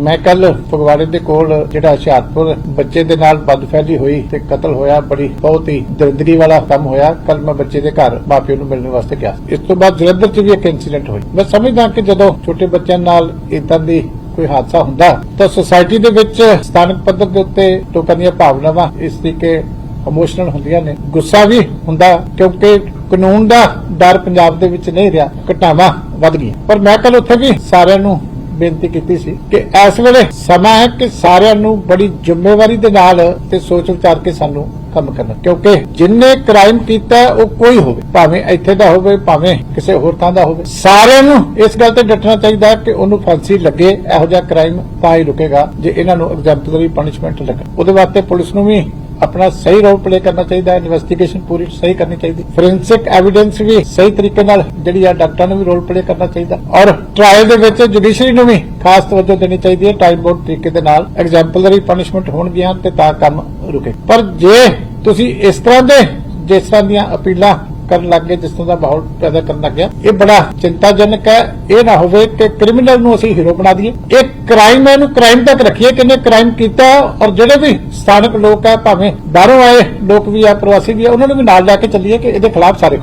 ਮੈਂ ਕੱਲ ਫਗਵਾੜੇ ਦੇ ਕੋਲ ਜਿਹੜਾ ਹੁਸ਼ਿਆਰਪੁਰ ਬੱਚੇ ਦੇ ਨਾਲ ਬਦਫੈਲੀ ਹੋਈ ਤੇ ਕਤਲ ਹੋਇਆ, ਬੜੀ ਬਹੁਤ ਹੀ ਦਰਦਰੀ ਵਾਲਾ ਕੰਮ ਹੋਇਆ। ਕੱਲ ਮੈਂ ਬੱਚੇ ਦੇ ਘਰ ਮਾਪਿਓ ਨੂੰ ਮਿਲਣ ਵਾਸਤੇ ਗਿਆ। ਇਸ ਤੋਂ ਬਾਅਦ ਜਲੰਧਰ 'ਚ ਵੀ ਇੱਕ ਇਨਸੀਡੈਂਟ ਹੋਈ। ਮੈਂ ਸਮਝਦਾ ਕਿ ਜਦੋਂ ਛੋਟੇ ਬੱਚਿਆਂ ਨਾਲ ਇਦਾਂ ਦੀ ਕੋਈ ਹਾਦਸਾ ਹੁੰਦਾ, ਤਾਂ ਸੋਸਾਇਟੀ ਦੇ ਵਿੱਚ ਸਥਾਨਕ ਪੱਧਰ ਦੇ ਉੱਤੇ ਲੋਕਾਂ ਦੀਆਂ ਭਾਵਨਾਵਾਂ ਇਸ ਤਰੀਕੇ ਇਮੋਸ਼ਨਲ ਹੁੰਦੀਆਂ ਨੇ। ਗੁੱਸਾ ਵੀ ਹੁੰਦਾ, ਕਿਉਂਕਿ ਕਾਨੂੰਨ ਦਾ ਡਰ ਪੰਜਾਬ ਦੇ ਵਿੱਚ ਨਹੀਂ ਰਿਹਾ। ਘਟਨਾਵਾਂ ਵੱਧ ਗਈਆਂ। ਪਰ ਮੈਂ ਕੱਲ ਉੱਥੇ ਵੀ ਸਾਰਿਆਂ ਨੂੰ ਬੇਨਤੀ ਕੀਤੀ ਸੀ ਕਿ ਇਸ ਵੇਲੇ ਸਮਾਂ ਹੈ ਕਿ ਸਾਰਿਆਂ ਨੂੰ ਬੜੀ ਜ਼ਿੰਮੇਵਾਰੀ ਦੇ ਨਾਲ ਤੇ ਸੋਚ ਵਿਚਾਰ ਕੇ ਸਾਨੂੰ ਕੰਮ ਕਰਨਾ, ਕਿਉਂਕਿ ਜਿੰਨੇ ਕ੍ਰਾਈਮ ਕੀਤਾ ਉਹ ਕੋਈ ਹੋਵੇ, ਭਾਵੇਂ ਇੱਥੇ ਦਾ ਹੋਵੇ, ਭਾਵੇਂ ਕਿਸੇ ਹੋਰ ਥਾਂ ਦਾ ਹੋਵੇ, ਸਾਰਿਆਂ ਨੂੰ ਇਸ ਗੱਲ ਤੇ ਡਟਣਾ ਚਾਹੀਦਾ ਕਿ ਉਹਨੂੰ ਫਾਂਸੀ ਲੱਗੇ, ਇਹੋ ਜਿਹਾ ਕ੍ਰਾਈਮ ਤਾਂ ਹੀ ਰੁਕੇਗਾ, ਜੇ ਇਹਨਾਂ ਨੂੰ ਐਗਜ਼ੈਂਪਲਰੀ ਪਨਿਸ਼ਮੈਂਟ ਲੱਗੇ। ਉਹਦੇ ਵਾਸਤੇ ਪੁਲਿਸ ਨੂੰ ਵੀ ਆਪਣਾ ਸਹੀ ਰੋਲ ਪਲੇ ਕਰਨਾ ਚਾਹੀਦਾ ਹੈ ਇਨਵੈਸਟੀਗੇਸ਼ਨ ਪੂਰੀ ਸਹੀ ਕਰਨੀ ਚਾਹੀਦੀ। ਫੋਰੈਂਸਿਕ ਐਵੀਡੈਂਸ ਵੀ ਸਹੀ ਤਰੀਕੇ ਨਾਲ ਜਿਹੜੀ ਆ ਡਾਕਟਰਾਂ ਨੂੰ ਵੀ ਰੋਲ ਪਲੇ ਕਰਨਾ ਚਾਹੀਦਾ। ਔਰ ਟ੍ਰਾਇਲ ਦੇ ਵਿੱਚ ਜੁਡੀਸ਼ਰੀ ਨੂੰ ਵੀ ਖਾਸ ਤਵੱਜੋ ਦੇਣੀ ਚਾਹੀਦੀ ਹੈ ਟਾਈਮ ਬੋਰਡ ਤਰੀਕੇ ਦੇ ਨਾਲ ਐਗਜ਼ੈਂਪਲਰੀ ਪਨਿਸ਼ਮੈਂਟ ਹੋਣਗੀਆਂ ਤੇ ਤਾਂ ਕੰਮ ਰੁਕੇ। ਪਰ ਜੇ ਤੁਸੀਂ ਇਸ ਤਰ੍ਹਾਂ ਦੇ, ਜਿਸ ਤਰ੍ਹਾਂ ਦੀਆਂ ਅਪੀਲਾਂ ਕਰਨ ਲੱਗ ਗਏ, ਜਿਸ ਤਰ੍ਹਾਂ ਦਾ ਮਾਹੌਲ ਪੈਦਾ ਕਰਨ ਲੱਗ ਗਿਆ। ਇਹ ਬੜਾ ਚਿੰਤਾਜਨਕ ਹੈ। ਇਹ ਨਾ ਹੋਵੇ ਕਿ ਕ੍ਰਿਮੀਨਲ ਨੂੰ ਅਸੀਂ ਹੀਰੋ ਬਣਾ ਦਈਏ। ਇਹ ਕ੍ਰਾਈਮ ਹੈ, ਇਹਨੂੰ ਕ੍ਰਾਈਮ ਤੱਕ ਰੱਖੀਏ ਕਿੰਨੇ ਕ੍ਰਾਈਮ ਕੀਤਾ ਔਰ ਜਿਹੜੇ ਵੀ ਸਥਾਨਕ ਲੋਕ ਹੈ ਭਾਵੇਂ ਬਾਹਰੋਂ ਆਏ ਲੋਕ ਵੀ ਆ, ਪ੍ਰਵਾਸੀ ਵੀ ਆ, ਉਹਨਾਂ ਨੂੰ ਵੀ ਨਾਲ ਲੈ ਕੇ ਚੱਲੀਏ ਕਿ ਇਹਦੇ ਖਿਲਾਫ ਸਾਰੇ